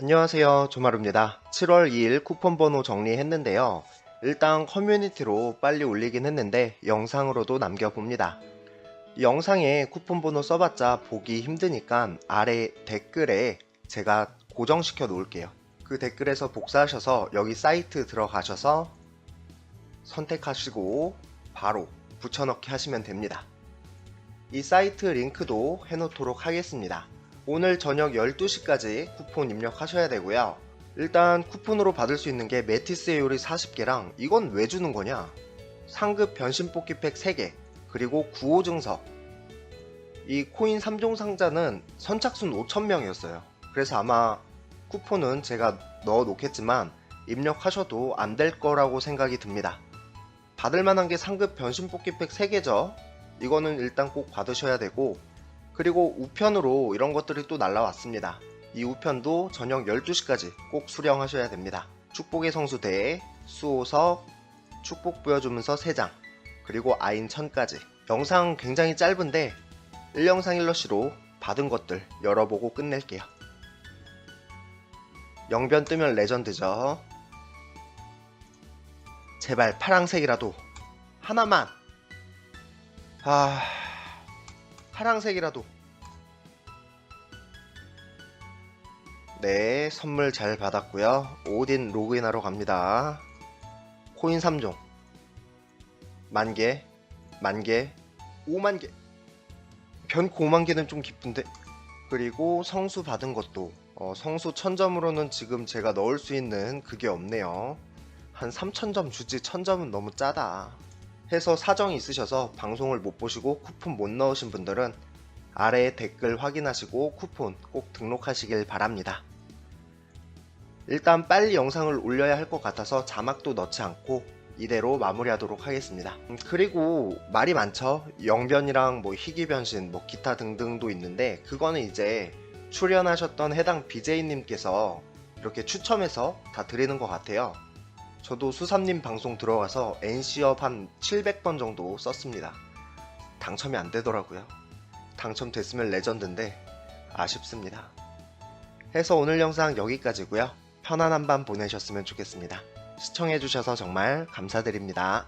안녕하세요. 조마루입니다. 7월 2일 쿠폰 번호 정리했는데요. 일단 커뮤니티로 빨리 올리긴 했는데 영상으로도 남겨봅니다. 이 영상에 쿠폰 번호 써봤자 보기 힘드니까 아래 댓글에 제가 고정시켜 놓을게요. 그 댓글에서 복사하셔서 여기 사이트 들어가셔서 선택하시고 바로 붙여넣기 하시면 됩니다. 이 사이트 링크도 해놓도록 하겠습니다. 오늘 저녁 12시까지 쿠폰 입력하셔야 되고요. 일단 쿠폰으로 받을 수 있는 게 메티스의 요리 40개랑 이건 왜 주는 거냐? 상급 변신 뽑기 팩 3개, 그리고 구호 증석. 이 코인 3종 상자는 선착순 5,000명이었어요. 그래서 아마 쿠폰은 제가 넣어 놓겠지만 입력하셔도 안 될 거라고 생각이 듭니다. 받을 만한 게 상급 변신 뽑기 팩 3개죠. 이거는 일단 꼭 받으셔야 되고 그리고 우편으로 이런 것들이 또 날라왔습니다. 이 우편도 저녁 12시까지 꼭 수령하셔야 됩니다. 축복의 성수대, 수호석, 축복 보여주면서 3장, 그리고 아인 1000까지. 영상 굉장히 짧은데 1영상 1러시로 받은 것들 열어보고 끝낼게요. 영변 뜨면 레전드죠. 제발 파랑색이라도 하나만. 아, 파랑색이라도. 네, 선물 잘 받았고요. 오딘 로그인하러 갑니다. 코인 3종. 만 개, 만 개, 5만 개. 변코 5만 개는 좀 기쁜데. 그리고 성수 받은 것도 어, 성수 1000점으로는 지금 제가 넣을 수 있는 그게 없네요. 한 3000점 주지 1000점은 너무 짜다. 해서 사정이 있으셔서 방송을 못 보시고 쿠폰 못 넣으신 분들은 아래에 댓글 확인하시고 쿠폰 꼭 등록하시길 바랍니다. 일단 빨리 영상을 올려야 할 것 같아서 자막도 넣지 않고 이대로 마무리하도록 하겠습니다. 음, 그리고 말이 많죠. 영변이랑 뭐 희귀변신, 뭐 기타 등등도 있는데 그거는 이제 출연하셨던 해당 BJ님께서 이렇게 추첨해서 다 드리는 것 같아요. 저도 수삼님 방송 들어가서 NC업 한 700번 정도 썼습니다. 당첨이 안 되더라고요. 당첨됐으면 레전드인데 아쉽습니다. 해서 오늘 영상 여기까지고요. 편안한 밤 보내셨으면 좋겠습니다. 시청해주셔서 정말 감사드립니다.